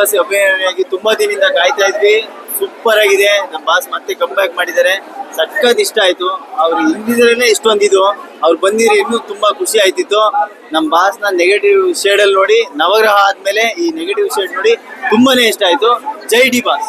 Boss ಅಭಿಮಾನಿಯಾಗಿ ತುಂಬಾ ದಿನದಿಂದ ಕಾಯ್ತಾ ಇದ್ವಿ. ಸೂಪರ್ ಆಗಿದೆ. ನಮ್ಮ ಬಾಸ್ ಮತ್ತೆ ಕಮ್ ಬ್ಯಾಕ್ ಮಾಡಿದ್ದಾರೆ. ಸಖತ್ ಇಷ್ಟ ಆಯ್ತು. ಅವ್ರು ಹಿಂದಿದ್ರೇನೆ ಇಷ್ಟೊಂದಿದು ಅವ್ರು ಬಂದಿದ್ರೆ ಇನ್ನೂ ತುಂಬಾ ಖುಷಿ ಆಯ್ತಿತ್ತು. ನಮ್ಮ ಬಾಸ್ನ ನೆಗೆಟಿವ್ ಶೇಡ್ ಅಲ್ಲಿ ನೋಡಿ, ನವಗ್ರಹ ಆದ್ಮೇಲೆ ಈ ನೆಗೆಟಿವ್ ಶೇಡ್ ನೋಡಿ ತುಂಬಾನೇ ಇಷ್ಟ ಆಯ್ತು. ಜೈ ಡಿ ಬಾಸ್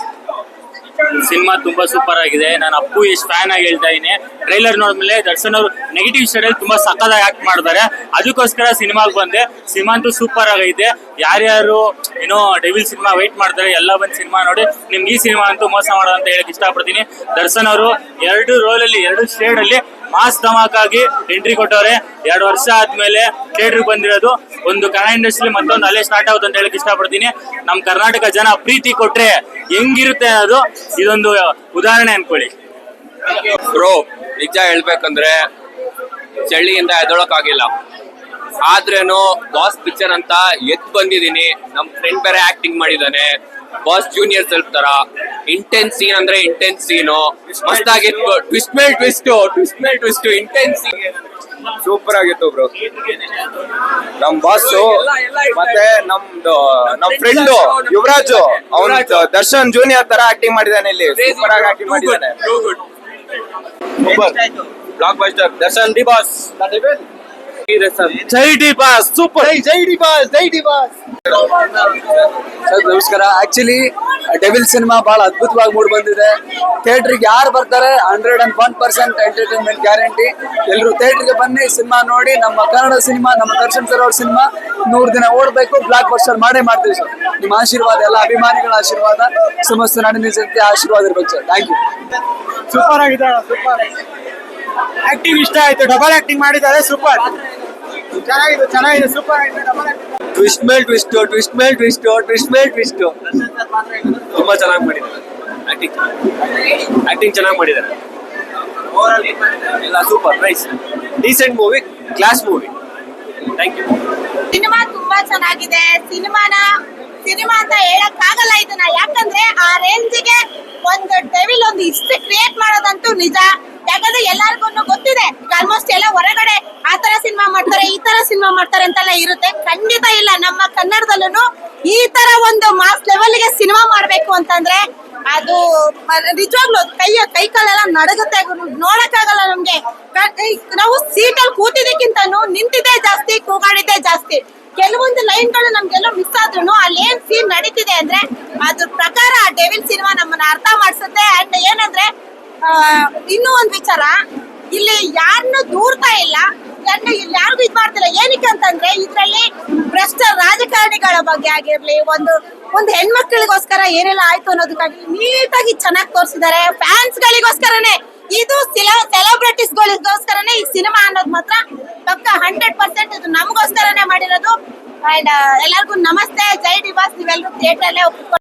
ಸಿನಿಮಾ ತುಂಬಾ ಸೂಪರ್ ಆಗಿದೆ. ನಾನು ಅಪ್ಪು ಎಷ್ಟು ಫ್ಯಾನ್ ಆಗಿ ಹೇಳ್ತಾ ಇದ್ದೀನಿ ಟ್ರೈಲರ್ ನೋಡಿದ್ಮೇಲೆ ದರ್ಶನ್ ಅವರು ನೆಗೆಟಿವ್ ಅಲ್ಲಿ ತುಂಬಾ ಸಕ್ಕದಾಗಿ ಆಕ್ಟ್ ಮಾಡಿದ್ದಾರೆ ಅದಕ್ಕೋಸ್ಕರ ಸಿನಿಮಾಗೆ ಬಂದೆ. ಸಿನಿಮಾ ಅಂತೂ ಸೂಪರ್ ಆಗೈತೆ. ಯಾರ್ಯಾರು, ಏನೋ ಡೆವಿಲ್ ಸಿನಿಮಾ ವೆಯ್ಟ್ ಮಾಡ್ತಾರೆ, ಎಲ್ಲ ಬಂದು ಸಿನಿಮಾ ನೋಡಿ, ನಿಮ್ಗೆ ಈ ಸಿನಿಮಾ ಅಂತೂ ಮೋಸ ಮಾಡೋದು ಅಂತ ಹೇಳಕ್ ಇಷ್ಟಪಡ್ತೀನಿ. ದರ್ಶನ್ ಅವರು ಎರಡು ರೋಲ್ ಅಲ್ಲಿ, ಎರಡು ಶೇಡ್ ಅಲ್ಲಿ ಮಾಸ್ ಧಮಾಕಾಗಿ ಎಂಟ್ರಿ ಕೊಟ್ಟವ್ರೆ. ಎರಡು ವರ್ಷ ಆದ್ಮೇಲೆ ಥಿಯೇಟರ್ ಬಂದಿರೋದು. ಒಂದು ಕನ್ನಡ ಇಂಡಸ್ಟ್ರಿ ಮತ್ತೊಂದು ಅಲ್ಲೇ ಸ್ಟಾರ್ಟ್ ಆಗುತ್ತೆ ಅಂತ ಹೇಳಕ್ ಇಷ್ಟಪಡ್ತೀನಿ. ನಮ್ಮ ಕರ್ನಾಟಕ ಜನ ಪ್ರೀತಿ ಕೊಟ್ರೆ ಹೆಂಗಿರುತ್ತೆ ಅನ್ನೋದು ಇದೊಂದು ಉದಾಹರಣೆ ಅನ್ಕೊಳ್ಳಿ. ಬ್ರೋ, ನಿಜ ಹೇಳ್ಬೇಕಂದ್ರೆ ಚಳಿಯಿಂದ ಎದೊಳಕ್ಕಾಗಿಲ್ಲ ಆದ್ರೇನು ಬಾಸ್ ಪಿಕ್ಚರ್ ಅಂತ ಎದ್ ಬಂದಿದೀನಿ ನಮ್ ಫ್ರೆಂಡ್ ಬೇರೆ ಆಕ್ಟಿಂಗ್ ಮಾಡಿದಾನೆ ಬಾಸ್ ಜೂನಿಯರ್ ಸೆಲ್ಫ್ ತರ. ಇಂಟೆನ್ಸ್ ಸೀನ್ ಅಂದ್ರೆ ಇಂಟೆನ್ಸ್ ಸೀನು ಮಸ್ತಾಗಿತ್ತು ಟ್ವಿಸ್ಟ್ ಮೇಲ್ ಟ್ವಿಸ್ಟ್ ಟ್ವಿಸ್ಟ್ ಮೇಲ್ ಟ್ವಿಸ್ಟ್ ಇಂಟೆನ್ಸ್ ಸೂಪರ್ ಆಗಿತ್ತು ಬ್ರೋ ನಮ್ ಬಾಸ್ ಮತ್ತೆ ನಮ್ದು ನಮ್ ಫ್ರೆಂಡ್ ಯುವರಾಜ್. ಅವನ ದರ್ಶನ್ ಜೂನಿಯರ್ ತರ ಆಕ್ಟಿಂಗ್ ಮಾಡಿದಾನೆ ಇಲ್ಲಿ. ಸೂಪರ್ ಆಗಿ ಆಕ್ಟಿಂಗ್ ಮಾಡಿದಾನೆ. Blockbuster Darshan D boss. ಜೈ ಡಿ ಬಾಸ್ ಸೂಪರ್ ಜೈ ಡಿ ಬಾಸ್ ಜೈ ಡಿ ಬಾಸ್. ಸರ್ ನಮಸ್ಕಾರ. ಆಕ್ಚುಲಿ ಡೆವಿಲ್ ಸಿನಿಮಾ ಬಹಳ ಅದ್ಭುತವಾಗಿ ಮೂಡ್ ಬಂದಿದೆ. ಥಿಯೇಟ್ರಿಗೆ ಯಾರು ಬರ್ತಾರೆ? Hundred and one percent entertainment guarantee ಎಲ್ಲರೂ ಥಿಯೇಟ್ರಿಗೆ ಬನ್ನಿ ಸಿನಿಮಾ ನೋಡಿ ನಮ್ಮ ಕನ್ನಡ ಸಿನಿಮಾ ನಮ್ಮ ದರ್ಶನ್ ಸರ್ ಅವ್ರ ಸಿನಿಮಾ ನೂರು ದಿನ ಓಡಬೇಕು ಬ್ಲಾಕ್ ಬಸ್ಟರ್ ಮಾಡೇ ಮಾಡ್ತೀವಿ ಸರ್ ನಿಮ್ಮ ಆಶೀರ್ವಾದ ಎಲ್ಲ ಅಭಿಮಾನಿಗಳ ಆಶೀರ್ವಾದ ಸಮಸ್ತ ನಾಡಿನ ಜನತೆ ಆಶೀರ್ವಾದ ಇರ್ಬೇಕು ಸರ್ ಥ್ಯಾಂಕ್ ಯು ಸೂಪರ್ ಆಗಿದೆ ಸೂಪರ್ ಆಕ್ಟಿಂಗ್ ಇಷ್ಟ ಆಯ್ತು ಡಬಲ್ ಆಕ್ಟಿಂಗ್ ಮಾಡಿದ್ದಾರೆ ಸೂಪರ್ ಚೆನ್ನಾಗಿದೆ ಚೆನ್ನಾಗಿದೆ ಸೂಪರ್ ಆಗಿದೆ ಡಬಲ್ ಆಕ್ಟಿಂಗ್ ಟ್ವಿಸ್ಟ್ ಮೇಲ್ ಟ್ವಿಸ್ಟ್ ಟ್ವಿಸ್ಟ್ ಮೇಲ್ ಟ್ವಿಸ್ಟ್ ಟ್ವಿಸ್ಟ್ ಮೇಲ್ ಟ್ವಿಸ್ಟ್ ತುಂಬಾ ಚೆನ್ನಾಗಿ ಮಾಡಿದ್ದಾರೆ. ಆಕ್ಟಿಂಗ್ ಆಕ್ಟಿಂಗ್ ಚೆನ್ನಾಗಿ ಮಾಡಿದ್ದಾರೆ. ಎಲ್ಲ super nice decent movie class movie thank you cinema ತುಂಬಾ ಚೆನ್ನಾಗಿದೆ. ಸಿನಿಮಾನ ಸಿನಿಮಾ ಅಂತ ಹೇಳಕ್ ಆಗಲ್ಲ ಇದನ್ನ. ಯಾಕಂದ್ರೆ ಆ ರೇಂಜಿಗೆ ಒಂದು ಡೆವಿಲ್ ಒಂದು ಹಿಸ್ಟ್ರಿ ಕ್ರಿಯೇಟ್ ಮಾಡೋದಂತೂ ನಿಜ. ಯಾಕಂದ್ರೆ ಎಲ್ಲಾರ್ಗು ಗೊತ್ತಿದೆ. ಆಲ್ಮೋಸ್ಟ್ ಎಲ್ಲ ಹೊರಗಡೆ ಸಿನಿಮಾ ಮಾಡ್ತಾರೆ, ಈ ತರ ಸಿನಿಮಾ ಮಾಡ್ತಾರೆ ಅಂತೆಲ್ಲ ಇರುತ್ತೆ. ಖಂಡಿತ ಇಲ್ಲ, ನಮ್ಮ ಕನ್ನಡದಲ್ಲೂ ಈ ತರ ಒಂದು ಮಾಸ್ ಲೆವೆಲ್ಗೆ ಸಿನಿಮಾ ಮಾಡ್ಬೇಕು ಅಂತಂದ್ರೆ ಅದು ನಿಜವಾಗ್ಲು ನಿಜವಾಗ್ಲೂ ಕೈ ಕಾಲೆಲ್ಲ ನಡಗುತ್ತೆ. ನೋಡಕ್ಕಾಗಲ್ಲ ನಮ್ಗೆ. ನಾವು ಸೀಟ್ ಸೀಟಲ್ಲಿ ಕೂತಿದ್ದಕ್ಕಿಂತನೂ ನಿಂತಿದ್ದೇ ಜಾಸ್ತಿ, ಕೂಗಾಡಿದ್ದೇ ಜಾಸ್ತಿ. ಕೆಲವೊಂದು ಲೈನ್ಗಳು ನಮ್ಗೆಲ್ಲ ಮಿಸ್ ಆದ್ರೂ ಅಲ್ಲಿ ಏನ್ ಸೀನ್ ನಡೀತಿದೆ ಅಂದ್ರೆ ಅದ್ರ ಪ್ರಕಾರ ಆ ಡೆವಿಲ್ ಸಿನಿಮಾ ನಮ್ಮನ್ನ ಅರ್ಥ ಮಾಡಿಸುತ್ತೆ. ಅಂಡ್ ಏನಂದ್ರೆ ಇನ್ನೂ ಒಂದ್ ವಿಚಾರ. ಇಲ್ಲಿ ಯಾರನ್ನು ದೂರ್ತಾ ಇಲ್ಲ. ಯಾರನ್ನ ಇಲ್ಲಿ ಯಾರಿಗೂ ಇದ್ ಮಾಡ್ತಿಲ್ಲ? ಏನಕ್ಕೆ ಅಂತಂದ್ರೆ ಇದ್ರಲ್ಲಿ ಭ್ರಷ್ಟ ರಾಜಕಾರಣಿಗಳ ಬಗ್ಗೆ ಆಗಿರ್ಲಿ, ಒಂದು ಒಂದು ಹೆಣ್ಮಕ್ಳಿಗೋಸ್ಕರ ಏನೆಲ್ಲ ಆಯ್ತು ಅನ್ನೋದಕ್ಕಾಗಿ ನೀಟಾಗಿ ಚೆನ್ನಾಗಿ ತೋರಿಸಿದ್ದಾರೆ. ಫ್ಯಾನ್ಸ್ ಗಳಿಗೋಸ್ಕರನೇ ಇದು ಸೆಲೆಬ್ರಿಟೀಸ್ ಗಳಿಗೋಸ್ಕರನೇ ಈ ಸಿನಿಮಾ ಅನ್ನೋದು ಮಾತ್ರ ಪಕ್ಕ ಹಂಡ್ರೆಡ್ ಪರ್ಸೆಂಟ್ ಇದು ನಮಗೋಸ್ಕರನೇ ಮಾಡಿರೋದು. ಅಂಡ್ ಎಲ್ಲರಿಗೂ ನಮಸ್ತೆ. ಜೈ ಡಿವಾಸ್ ನೀವೆಲ್ಲರೂ ಥಿಯೇಟರ್ ಅಲ್ಲೇ